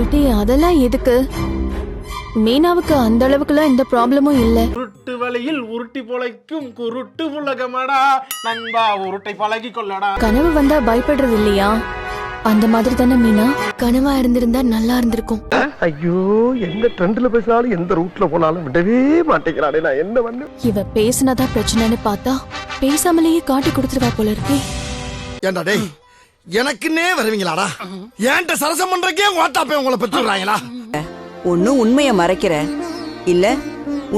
ஸ்ருதி அதெல்லாம் எதுக்கு? மீனாவுக்கு அந்த அளவுக்குலாம் எந்த ப்ராப்ளமும் இல்ல. உருட்டு வழியில் உருட்டி பொழைக்கும் குருட்டு புலகமடா நண்பா உருட்டை பழகி கொள்ளடா. கனவு வந்தா பயப்படுறது இல்லையா அந்த மாதிரி தானே மீனா? கனவா இருந்திருந்தா நல்லா இருந்திருக்கும். ஐயோ எந்த ட்ரெண்ட்ல பேசினாலும் எந்த ரூட்ல போனாலும் விடவே மாட்டேங்கிறானே நான் என்ன பண்ணு? இவ பேசினதா பிரச்சனைன்னு பார்த்தா பேசாமலேயே காட்டி கொடுத்துருவா போல இருக்கே. ஏண்டா டேய் எனக்குன்னே வருவீங்களாடா? ஏன்ட்ட சரசம் பண்றக்கே ஓட்டாப்பே உங்களை பெற்றுறாங்களா ஒன்னும் உண்மைய மறைக்கிற இல்ல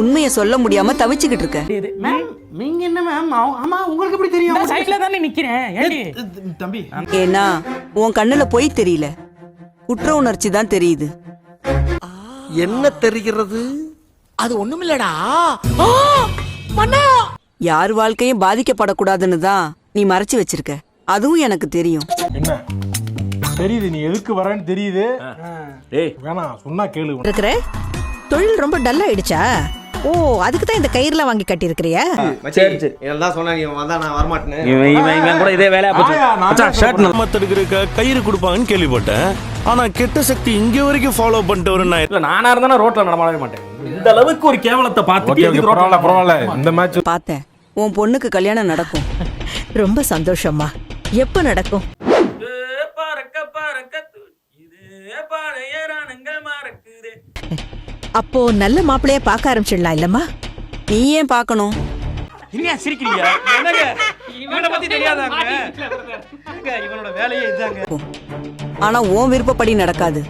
உண்மைய சொல்ல முடியாம தவிச்சுக்கிட்டு இருக்க. மேம் நீங்க என்ன மேம் ஆமா உங்களுக்கு எப்படி தெரியும்? சைட்ல தானே நிக்கிறேன். ஏண்டி? தம்பி. ஏன்னா உன் கண்ணுல பொய் தெரியல. குற்ற உணர்ச்சி தான் தெரியுது. என்ன தெரிகிறது? அது ஒண்ணுமில்லடா. யார் வாழ்க்கையும் பாதிக்கப்படக்கூடாதுன்னு தான் நீ மறைச்சு வச்சிருக்க. அதுவும் எனக்கு தெரியும். என்ன? தெரியுது நீ எதுக்கு வரேன்னு தெரியுது. வேணாம் சொன்னா கேளு இருக்கிற தொழில் ரொம்ப டல் ஆயிடுச்சா ஓ அதுக்கு தான் இந்த கயிறுலாம் வாங்கி கட்டியிருக்கிறியா? சரி சரி. இதெல்லாம் சொன்னா நீ வந்தா நான் வரமாட்டேன்னு. இவன் இவன் இவன் கூட இதே வேலையா போச்சு. ஷர்ட் சொல்றேன். மத்தடுக்கிறக்க கயிறு கொடுப்பாங்கன்னு கேள்விப்பட்டேன். ஆனா கெட்ட சக்தி இங்க வரைக்கும் ஃபாலோ பண்ணிட்டு வரும் நான் இல்ல நானா இருந்தா ரோட்ல நடமாடவே மாட்டேன். இந்த அளவுக்கு ஒரு கேவலத்தை ரோட்ல பரவாயில்ல பரவாயில்ல. இந்த மேட்ச் பார்த்தேன். உன் பொண்ணுக்கு கல்யாணம் நடக்கும். ரொம்ப சந்தோஷம்மா. எப்ப நடக்கும்? அப்போ நல்ல மாப்பிள்ளைய பார்க்க ஆரம்பிச்சிடலாம் இல்லம்மா? நீ ஏன் பார்க்கணும்? என்ன சிரிக்கிறீங்க? என்னங்க? இவனை பத்தி தெரியாதாங்க? இவனோட வேலையே இதாங்க. ஆனா உன் விருப்பப்படி நடக்காது.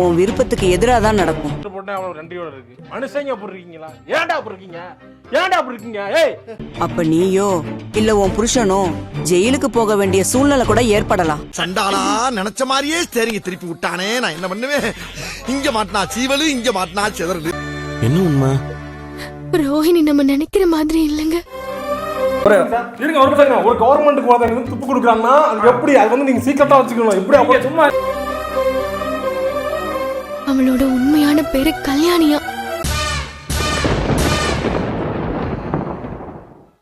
உன் விருப்பத்துக்கு எதிராக தான் நடக்கும். போட்டா அவ்வளவு நன்றியோட இருக்கு? மனுஷங்க அப்படி இருக்கீங்களா? ஏன்டா அப்படி இருக்கீங்க? ஏன்டா அப்படி இருக்கீங்க? ஏய்! அப்ப நீயோ இல்ல உன் புருஷனோ ஜெயிலுக்கு போக வேண்டிய சூழ்நிலை கூட ஏற்படலாம். சண்டாளா நினைச்ச மாதிரியே சரிங்க திருப்பி விட்டானே நான் என்ன பண்ணுவேன்? இங்க மாட்டினா சீவலு இங்க மாட்டினா சிதறலு என்ன உண்மை? ரோஹிணி நம்ம நினைக்கிற மாதிரி இல்லைங்க. இருங்க ஒரு நிமிஷம் இருங்க. ஒரு கவர்மெண்ட்டுக்கு ஒருத்தன் வந்து துப்பு கொடுக்குறான்னா அது எப்படி? அது வந்து நீங்க சீக்கிரட்டா வச்சுக்கணும். எப்படி அப்படி சும்மா அவளோட உண்மையான பேரு கல்யாணியா.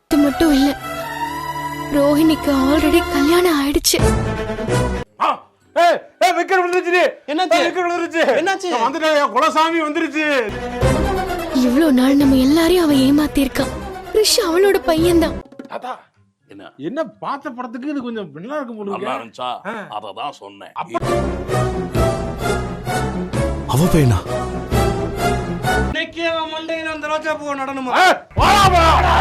இது மட்டும் இல்ல ரோஹிணிக்கு ஆல்ரெடி கல்யாணம் ஆயிடுச்சு. இவ்ளோ நாள் நம்ம எல்லாரையும் அவ ஏமாத்திருக்கா கிருஷ் அவளோட பையன்தான். தாத்தா என்ன? என்ன பார்த்த படத்துக்கு இது கொஞ்சம் நல்லா இருக்கும் நல்லா. இருந்துச்சா? அததான் சொன்னேன். அவ பையனா இன்னைக்கு அவன் மண்டையில அந்த ரோஜா பூ நடனமா ஏய், வாடா, வாடா.